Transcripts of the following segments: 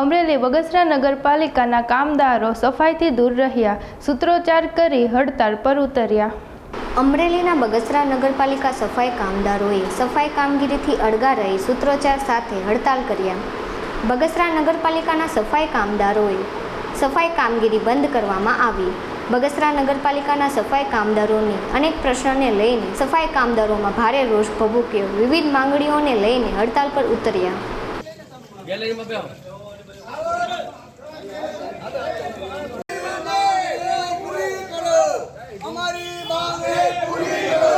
અમરેલી બગસરા નગરપાલિકાના કામદારો સફાઈથી દૂર રહ્યા. સૂત્રોચ્ચાર કરી હડતાળ પર ઉતર્યા. અમરેલીના બગસરા નગરપાલિકા સફાઈ કામદારોએ સફાઈ કામગીરીથી અળગા રહી સૂત્રોચ્ચાર સાથે હડતાલ કર્યા. બગસરા નગરપાલિકાના સફાઈ કામદારોએ સફાઈ કામગીરી બંધ કરવામાં આવી. બગસરા નગરપાલિકાના સફાઈ કામદારોની અનેક પ્રશ્નોને લઈને સફાઈ કામદારોમાં ભારે રોષ ભભૂક્યો. વિવિધ માંગણીઓને લઈને હડતાલ પર ઉતર્યા ગેલેરીમાં બેહો પૂરી કરો અમારી માંગે પૂરી કરો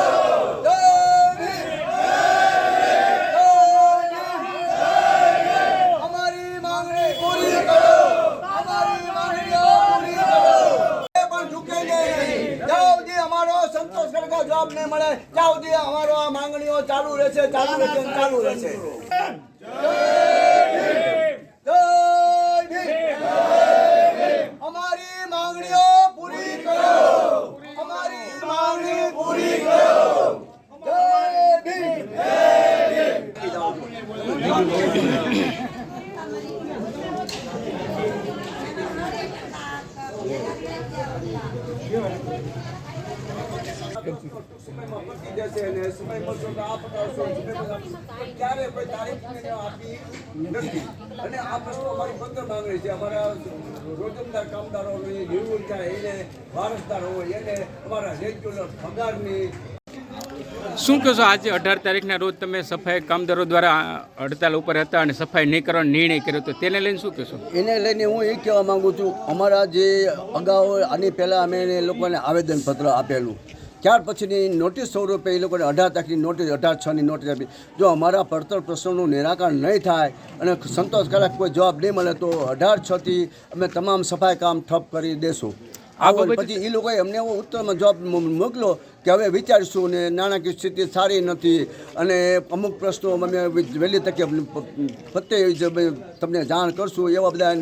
અમારી માંગણી પૂરી કરો અમારી માંગણીઓ પૂરી કરો એ પણ ઝૂકે નહીં જ્યાં સુધી અમારો સંતોષકારક જવાબ નહીં મળે. ત્યાં સુધી અમારો આ માંગણીઓ ચાલુ રહેશે ચાલુ રહેશે ચાલુ રહેશે જય ભીમ અમારી માંગણીઓ પૂરી કરો અમારી માંગણી પૂરી કરો જય ભીમ સમયમાં પતી જશે અને સમય મળશે તો આ પતાવશો સમય ક્યારે કોઈ તારીખ આપી નથી. અને આ પ્રશ્નો અમારી પંદર માંગણી છે. અમારા રોજમદાર કામદારોની નિવૃત્ત થાય એને વારસદાર હોય એને અમારા રેગ્યુલર પગારની શું કહો આજે અઢાર તારીખના રોજ તમે સફાઈ કામદારો દ્વારા હડતાલ ઉપર હતા અને સફાઈ નહીં કરવાનો નિર્ણય કર્યો તો તેને લઈને શું કહેશો એને લઈને હું એ કહેવા માંગુ છું અમારા જે અગાઉ આની પહેલાં અમે લોકોને આવેદનપત્ર આપેલું. ત્યાર પછીની નોટિસ સ્વરૂપે એ લોકોને અઢાર તારીખની નોટિસ અઢાર છની નોટિસ આપી. જો અમારા પડતર પ્રશ્નોનું નિરાકરણ નહીં થાય અને સંતોષકારક કોઈ જવાબ નહીં મળે તો અઢાર છથી અમે તમામ સફાઈ કામ ઠપ કરી દેશું. આ આ પછી એ લોકોએ અમને એવો ઉત્તરમાં જવાબ મોકલો કે હવે વિચારીશું ને નાણાકીય સ્થિતિ સારી નથી. અને અમુક પ્રશ્નો અમે વહેલી તકે ફતે તમને જાણ કરશું એવા બધા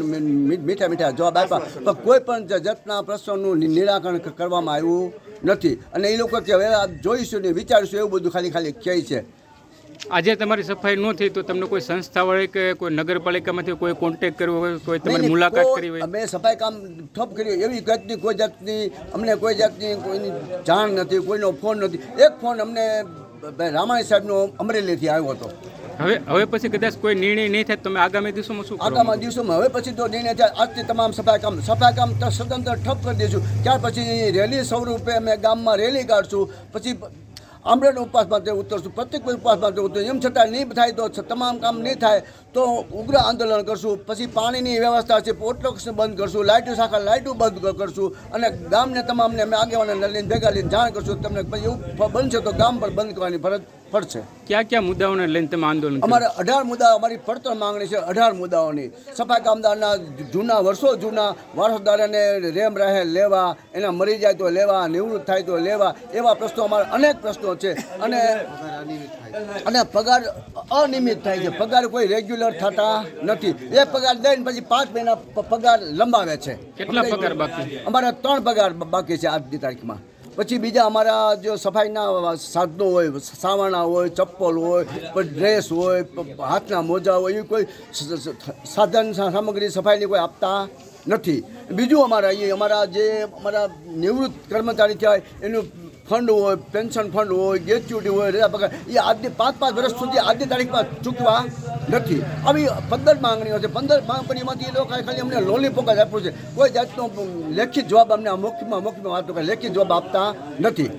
મીઠા મીઠા જવાબ આપ્યા. પણ કોઈ પણ જતના પ્રશ્નોનું નિરાકરણ કરવામાં આવ્યું નથી. અને એ લોકો કે હવે જોઈશું ને વિચારીશું એવું બધું ખાલી ખાલી કહે છે. આજે તમારી સફાઈ ન થઈ તો તમને કોઈ સંસ્થા વડે કે કોઈ નગરપાલિકામાંથી કોઈ કોન્ટેક્ટ કર્યો હોય કોઈ તમારી મુલાકાત કરી હોય? અમે સફાઈ કામ ઠપ કર્યું એવી જાતની કોઈ જાતની અમને કોઈ જાતની કોઈની જાણ નથી કોઈનો ફોન નથી. એક ફોન અમને રામાણી સાહેબનો અમરેલીથી આવ્યો હતો. હવે હવે પછી કદાચ કોઈ નિર્ણય નહીં થાય તમે આગામી દિવસોમાં શું આગામી દિવસોમાં હવે પછી તો નિર્ણય થાય. આજથી તમામ સફાઈ કામ સફાઈ કામ તો સદંતર ઠપ કરી દઈશું. ત્યાર પછી રેલી સ્વરૂપે અમે ગામમાં રેલી કાઢશું. પછી આમરણ ઉપવાસ માટે ઉતરશું પ્રત્યેક ઉપવાસ માટે ઉતરશું, એમ છતાં નહીં થાય તો તમામ કામ નહીં થાય તો ઉગ્ર આંદોલન કરશું. પછી પાણીની વ્યવસ્થા છે પોટલો બંધ કરશું, લાઇટો શાખા લાઇટો બંધ કરશું અને ગામને તમામને અમે આગેવાનને લઈને ભેગા લઈને જાણ કરશું. તમને પછી એવું બનશે તો ગામ પર બંધ કરવાની ફરજ પડશે કયા કયા મુદ્દાઓને લઈને તમે આંદોલન? અમારે અઢાર મુદ્દા અમારી પડતર માંગણી છે અઢાર મુદ્દાઓની. સફાઈ કામદારના જૂના વર્ષો જૂના વારસદારોને રેમ રહે લેવા એના મરી જાય તો લેવા નિવૃત્ત થાય તો લેવા એવા પ્રશ્નો અમારા અનેક પ્રશ્નો છે. અને અને પગાર અનિયમિત થાય છે. પગાર કોઈ રેગ્યુલર થતા નથી. એ પગાર દઈને પછી પાંચ મહિના પગાર લંબાવે છે. કેટલા પગાર બાકી? અમારા ત્રણ પગાર બાકી છે આજની તારીખમાં. પછી બીજા અમારા જો સફાઈના સાધનો હોય સાવાણા હોય, ચપ્પલ હોય ડ્રેસ હોય હાથના મોજા હોય, એવી કોઈ સાધન સામગ્રી સફાઈની કોઈ આપતા નથી. બીજું અમારા અહીં અમારા જે અમારા નિવૃત્ત કર્મચારી થયા એનું ફંડ હોય, પેન્શન ફંડ હોય ગ્રેચ્યુટી હોય રજા પગાર એ આજની પાંચ પાંચ વર્ષ સુધી, આજની તારીખમાં ચૂકવા નથી. આવી પંદર માંગણીઓ છે. પંદર માંગણીમાંથી એ લોકો ખાલી અમને લોલીપોક જ આપ્યું છે. કોઈ જાતનો લેખિત જવાબ અમને મૌખિકમાં મૌખિકમાં વાતો કરે, લેખિત જવાબ આપતા નથી.